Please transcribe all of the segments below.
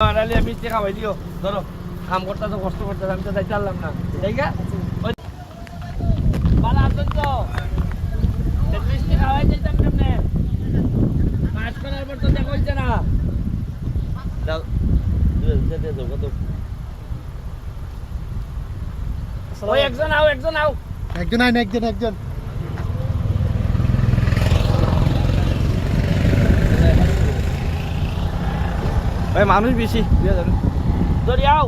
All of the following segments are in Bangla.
আড়ালে আমি মিষ্টি খাওয়াই দিও ধরো কাম করতে তো কষ্ট করতে আমি তো যাইতে পারলাম না। তাই গা ওই- ভালো তো? মিষ্টি খাওয়াই করার পর তো দেখা হইছে না। দাও। কত? ওই একজন আও একজন আও। একজন আইন একজন একজন। ভাই মানুষ বেশি ধরি আও।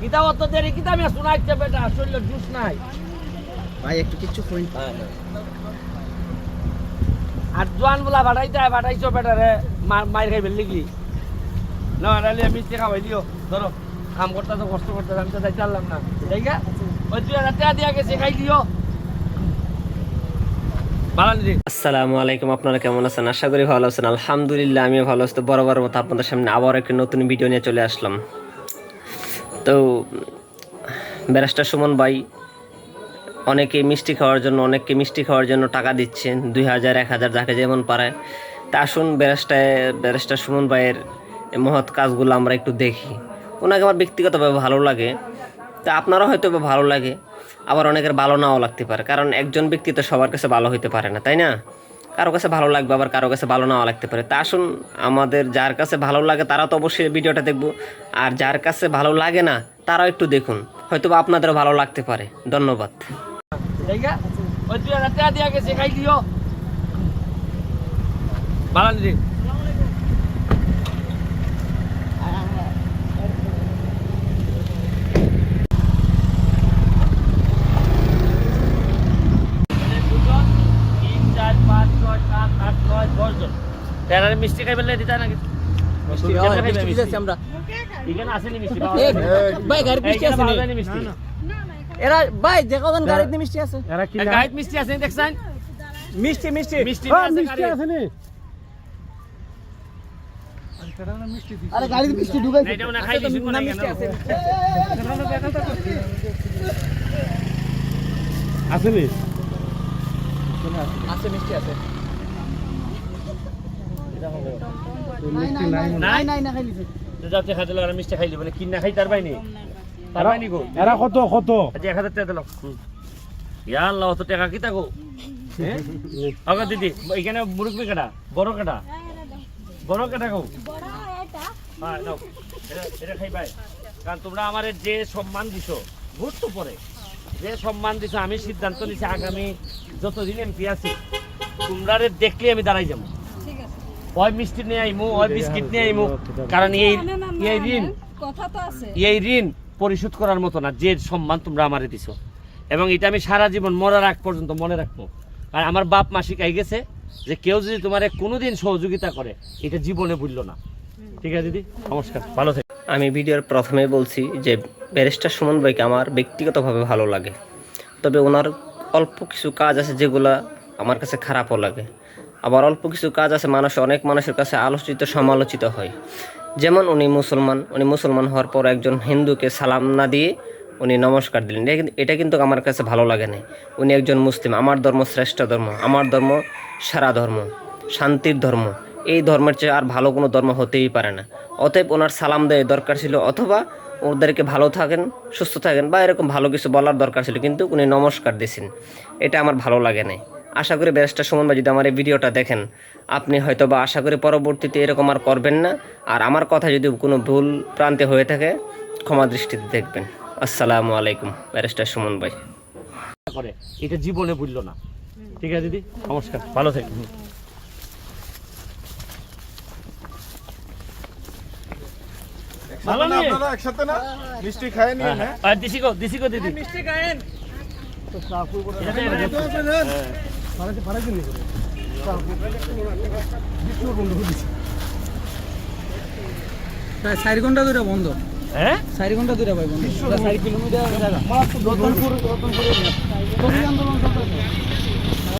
কিতা অত দেরি কিতা আমি শোনাইছে বেটা শরীর জুস নাই। ভাই একটু কিছু কইন আর জোয়ান বলা বাড়াইতে বাড়াইছো বেটা রে মায়ের খাই ফেললি কি না আড়ালে আমি খাওয়াই দিও। ধরো কাম করতে তো কষ্ট করতে আমি তো যাইতে পারলাম না। তাই গা ওই দুই হাজার টাকা দিয়া গেছে খাই দিও। আসসালামু আলাইকুম, আপনারা কেমন আছেন? আশা করি ভালো আছেন। আলহামদুলিল্লাহ, আমিও ভালো আছি। বরাবর মতো আপনাদের সামনে আবার একটি নতুন ভিডিও নিয়ে চলে আসলাম। তো, ব্যারাস্টার সুমন ভাই অনেকে মিষ্টি খাওয়ার জন্য, অনেককে মিষ্টি খাওয়ার জন্য টাকা দিচ্ছেন, দুই হাজার, এক হাজার, যাকে যেমন পারে। তা আসুন, ব্যারাস্টার ব্যারাস্টার সুমন ভাইয়ের মহৎ কাজগুলো আমরা একটু দেখি। ওনাকে আমার ব্যক্তিগতভাবে ভালো লাগে। তা আপনারও হয়তো ভালো লাগে। আবার অনেকের ভালো নাও লাগতে পারে। কারণ একজন ব্যক্তি তো সবার কাছে ভালো হইতে পারে না, তাই না? কারও কাছে ভালো লাগবে, আবার কারও কাছে ভালো নাও লাগতে পারে। তা আসুন, আমাদের যার কাছে ভালো লাগে তারা তো অবশ্যই ভিডিওটা দেখব। আর যার কাছে ভালো লাগে না, তারাও একটু দেখুন। হয়তো আপনাদেরও ভালো লাগতে পারে। ধন্যবাদ ভালো নি তিন চার পাঁচ ছয় সাত আট নয় দশ জন তেরারে মিষ্টি খাই ফেললে দিতে নাকি আমরা এখানে আসেনি মিষ্টি ভাই গাড়ি মিষ্টি আছে নি? পাওয়া মিষ্টি এরা ভাই দেখো তো গাড়িতে মিষ্টি আছে গাইড মিষ্টি আছে দেখছেন? মিষ্টি মিষ্টি। মিষ্টি হ্যাঁ, আছে মিষ্টি গাড়ি। আছে আরে গাড়িতে মিষ্টি ঢুকাই না, এটা ওনা খাই দিছি? আসেনি আছে মিষ্টি আছে নাই না খাইলিছে তো যাও মিষ্টি খাইলি মানে কিনা খাই তার বাইনি তার বাইনি গো। এরা কত কত? আজ এক হাজার টাকা দিল। ইয়া আল্লাহ অত টাকা কি তাকো আগা দিদি এখানে মুরুব্বি কাটা বড় কাটা। বড় কাটা গো? হ্যাঁ নাও এটা এটা খাই ভাই কারণ তোমরা আমার যে সম্মান দিছো তো পরে। যে সম্মান দিছো আমি সিদ্ধান্ত নিছি আগামী যতদিন এমপি আছি তোমরা দেখলে আমি দাঁড়াই যাব। ওই মিষ্টি নিয়ে আইমু ওই বিস্কিট নিয়ে আইমু কারণ এই এই ঋণ কথা তো আছে। এই ঋণ পরিশোধ করার মতো না যে সম্মান তোমরা আমারে দিছো। এবং এটা আমি সারা জীবন মরার আগ পর্যন্ত মনে রাখব। আর আমার বাপ মা শিখাই গেছে যে কেউ যদি তোমার কোনোদিন সহযোগিতা করে এটা জীবনে ভুললো না। ঠিক আছে দিদি? নমস্কার। ভালো থেকো আমি ভিডিওর প্রথমে বলছি যে ব্যারিস্টার সুমন ভাইকে আমার ব্যক্তিগতভাবে ভালো লাগে। তবে ওনার অল্প কিছু কাজ আছে যেগুলো আমার কাছে খারাপও লাগে। আবার অল্প কিছু কাজ আছে, মানুষ অনেক মানুষের কাছে আলোচিত, সমালোচিত হয়। যেমন উনি মুসলমান উনি মুসলমান হওয়ার পর একজন হিন্দুকে সালাম না দিয়ে উনি নমস্কার দিলেন। এটা কিন্তু- আমার কাছে ভালো লাগে না উনি একজন মুসলিম, আমার ধর্ম শ্রেষ্ঠ ধর্ম, আমার ধর্ম সারা ধর্ম, শান্তির ধর্ম। এই ধর্মের চেয়ে আর ভালো কোনো ধর্ম হতেই পারে না। অতএব ওনার সালাম দেয় দরকার ছিল, অথবা ওদেরকে ভালো থাকেন, সুস্থ থাকেন, বা এরকম ভালো কিছু বলার দরকার ছিল, কিন্তু উনি নমস্কার দিয়েছেন। এটা আমার ভালো লাগে না আশা করি ব্যারিস্টার সুমন ভাই যদি আমার এই ভিডিওটা দেখেন আপনি হয়তো বা আশা করি পরবর্তীতে এরকম আর করবেন না। আর আমার কথা যদি কোনো ভুল প্রান্তে হয়ে থাকে ক্ষমা দৃষ্টিতে দেখবেন। আসসালামু আলাইকুম ব্যারিস্টার সুমন ভাই। করে। এটা জীবনে ভুললো না। ঠিক আছে দিদি? নমস্কার ভালো থেকো ভালো একসাথে না? মিষ্টি খায় নি হ্যাঁ, আর গো দিদি। মিষ্টি খায়েন এটা দে, পারাইতে নি চারি ঘণ্টা দুটা বন্ধ। হ্যাঁ? চারি ঘণ্টা দুটা ভাই বন্ধ। চারি কিলোমিটার জায়গা। রতনপুর রতনপুর আন্দোলন